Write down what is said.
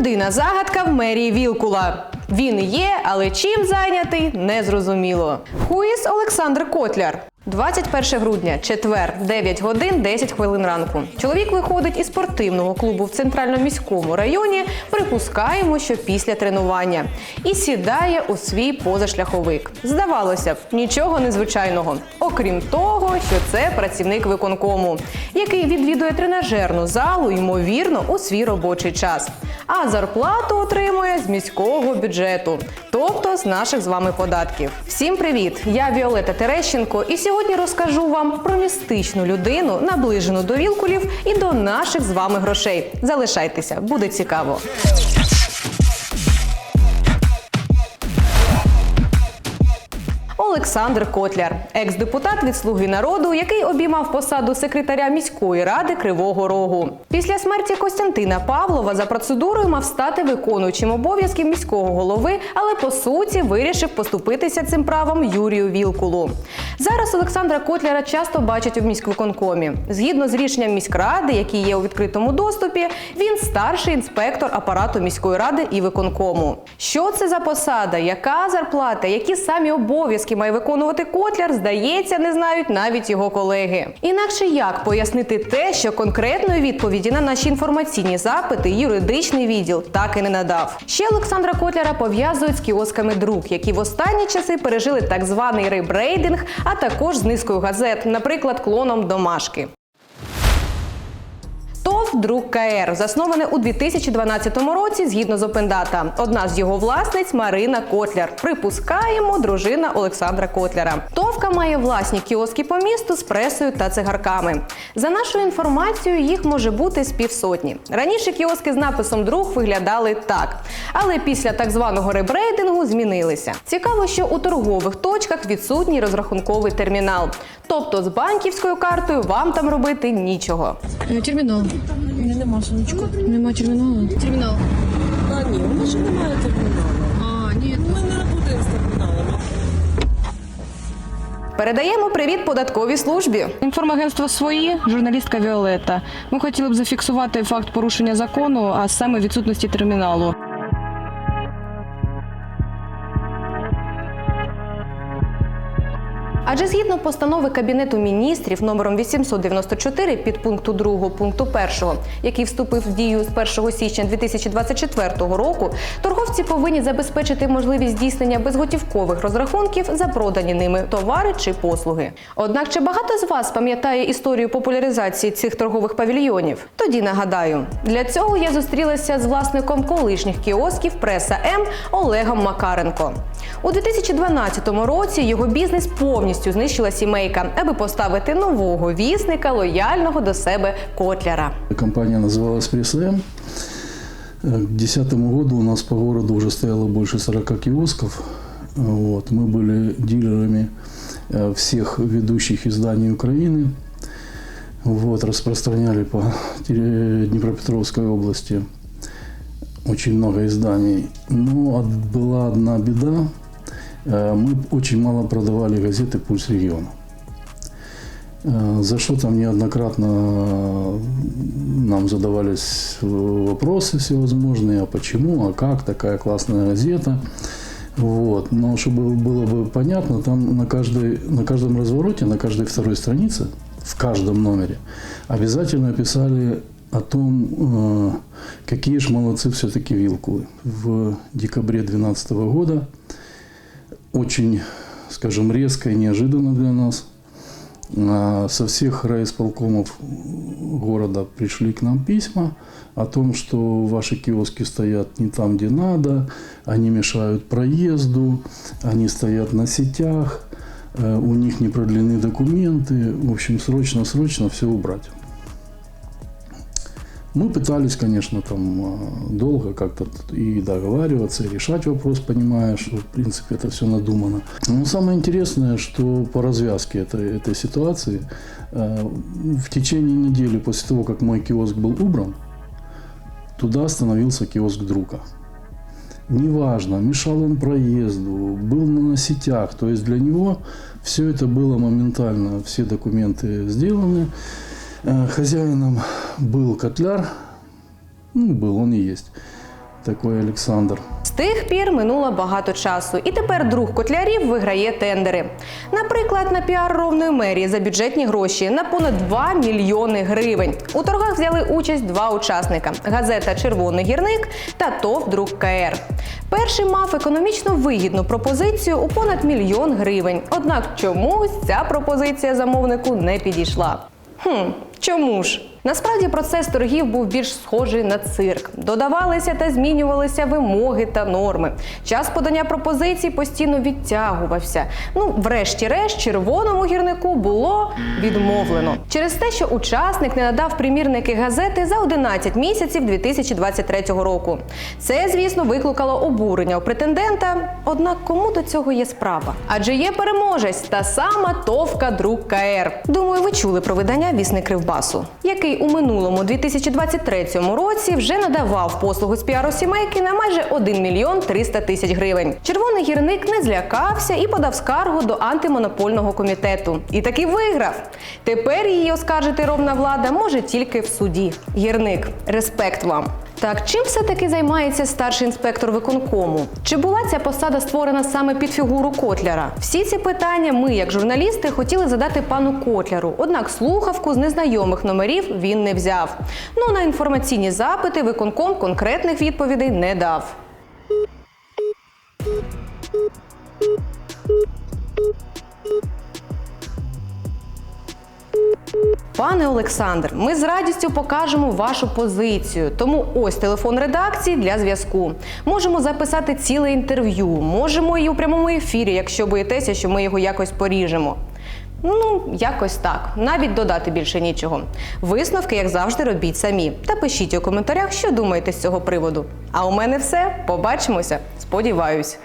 Людина загадка в мерії Вілкула. Він є, але чим зайнятий незрозуміло. Хуїс Олександр Котляр. 21 грудня, четвер, 9 годин 10 хвилин ранку. Чоловік виходить із спортивного клубу в центральному міському районі. Припускаємо, що після тренування і сідає у свій позашляховик. Здавалося б, нічого незвичайного, окрім того, що це працівник виконкому, який відвідує тренажерну залу, ймовірно, у свій робочий час. А зарплату отримує з міського бюджету, тобто з наших з вами податків. Всім привіт! Я Віолета Терещенко, і сьогодні розкажу вам про містичну людину, наближену до вілкулів і до наших з вами грошей. Залишайтеся, буде цікаво. Олександр Котляр, екс-депутат від Слуги народу, який обіймав посаду секретаря міської ради Кривого Рогу. Після смерті Костянтина Павлова за процедурою мав стати виконуючим обов'язків міського голови, але по суті вирішив поступитися цим правом Юрію Вілкулу. Зараз Олександра Котляра часто бачать у міськвиконкомі. Згідно з рішенням міськради, які є у відкритому доступі, він старший інспектор апарату міської ради і виконкому. Що це за посада? Яка зарплата? Які самі обов'язки має виконувати Котляр? Здається, не знають навіть його колеги. Інакше як пояснити те, що конкретної відповіді на наші інформаційні запити юридичний відділ так і не надав. Ще Олександра Котляра пов'язують з кіосками друк, які в останні часи пережили так званий ребрейдинг, а також з низкою газет, наприклад, клоном домашки. «Друк КР» засноване у 2012 році згідно з Опендата. Одна з його власниць Марина Котляр. Припускаємо, дружина Олександра Котляра. ТОВка має власні кіоски по місту з пресою та цигарками. За нашою інформацією, їх може бути з півсотні. Раніше кіоски з написом Друг виглядали так, але після так званого ребрейдингу змінилися. Цікаво, що у торгових точках відсутній розрахунковий термінал. Тобто з банківською картою вам там робити нічого. Е, Термінал. Нема сонечко. Нема терміналу. Термінал. А, ні, у нас же немає терміналу. А, ні. Ми не працюємо з терміналами. Передаємо привіт податковій службі. Інформагентство свої, журналістка Віолетта. Ми хотіли б зафіксувати факт порушення закону, а саме відсутності терміналу. Адже згідно постанови Кабінету міністрів номером 894 під пункту 2 пункту 1, який вступив в дію з 1 січня 2024 року, торговці повинні забезпечити можливість здійснення безготівкових розрахунків за продані ними товари чи послуги. Однак чи багато з вас пам'ятає історію популяризації цих торгових павільйонів? Тоді нагадаю, для цього я зустрілася з власником колишніх кіосків Преса М Олегом Макаренко. У 2012 році його бізнес повністю знищила сімейка, аби поставити нового вісника, лояльного до себе котляра. Компания называлась Пресс-М. Э, К 2010 году у нас по городу уже стояло больше 40 киосков. Вот. Мы были дилерами э, всех ведущих изданий Украины. Вот. Распространяли по терри- Днепропетровской области очень много изданий. Но от- была одна беда. Мы очень мало продавали газеты «Пульс региона». За что там неоднократно нам задавались вопросы всевозможные, а почему, а как такая классная газета. Вот. Но чтобы было бы понятно, там на, каждой, на каждом развороте, на каждой второй странице, в каждом номере, обязательно писали о том, э, какие же молодцы все-таки Вилкулы. В декабре 2012 года очень, скажем, резко и неожиданно для нас а, со всех райисполкомов города пришли к нам письма о том, что ваши киоски стоят не там, где надо, они мешают проезду, они стоят на сетях, э, у них не продлены документы. В общем, срочно-срочно все убрать. Мы пытались, конечно, там э, долго как-то и договариваться, и решать вопрос, понимая, что, в принципе, это все надумано. Но самое интересное, что по развязке этой, этой ситуации э, в течение недели после того, как мой киоск был убран, туда остановился киоск друга. Неважно, мешал он проезду, был на сетях, то есть для него все это было моментально, все документы сделаны. Э, Хозяином был котляр, ну, был, он и есть. такой Александр. З тих пір минуло багато часу, і тепер друг котлярів виграє тендери. Наприклад, на піар ровної мерії за бюджетні гроші на понад 2 мільйони гривень. У торгах взяли участь два учасника: газета Червоний гірник та ТОВ Друг КР. Перший мав економічно вигідну пропозицію у понад мільйон гривень. Однак чомусь ця пропозиція замовнику не підійшла. Хм, чому ж? Насправді процес торгів був більш схожий на цирк. Додавалися та змінювалися вимоги та норми. Час подання пропозицій постійно відтягувався. Ну, врешті-решт, червоному гірнику було відмовлено через те, що учасник не надав примірники газети за 11 місяців 2023 року. Це, звісно, викликало обурення у претендента. Однак кому до цього є справа? Адже є переможець та сама товка друг КР. Думаю, ви чули про видання Вісник Кривбасу, який у минулому 2023 році вже надавав послугу з піару сімейки на майже 1 мільйон 300 тисяч гривень. Червоний гірник не злякався і подав скаргу до антимонопольного комітету. І таки виграв. Тепер її оскаржити ровна влада може тільки в суді. Гірник, респект вам. Так, чим все-таки займається старший інспектор виконкому? Чи була ця посада створена саме під фігуру Котляра? Всі ці питання ми, як журналісти, хотіли задати пану Котляру. Однак слухавку з незнайомих номерів він не взяв. Ну на інформаційні запити виконком конкретних відповідей не дав. Пане Олександр, ми з радістю покажемо вашу позицію. Тому ось телефон редакції для зв'язку. Можемо записати ціле інтерв'ю, можемо і у прямому ефірі, якщо боїтеся, що ми його якось поріжемо. Ну, якось так. Навіть додати більше нічого. Висновки, як завжди, робіть самі. Та пишіть у коментарях, що думаєте з цього приводу. А у мене все. Побачимося. Сподіваюсь.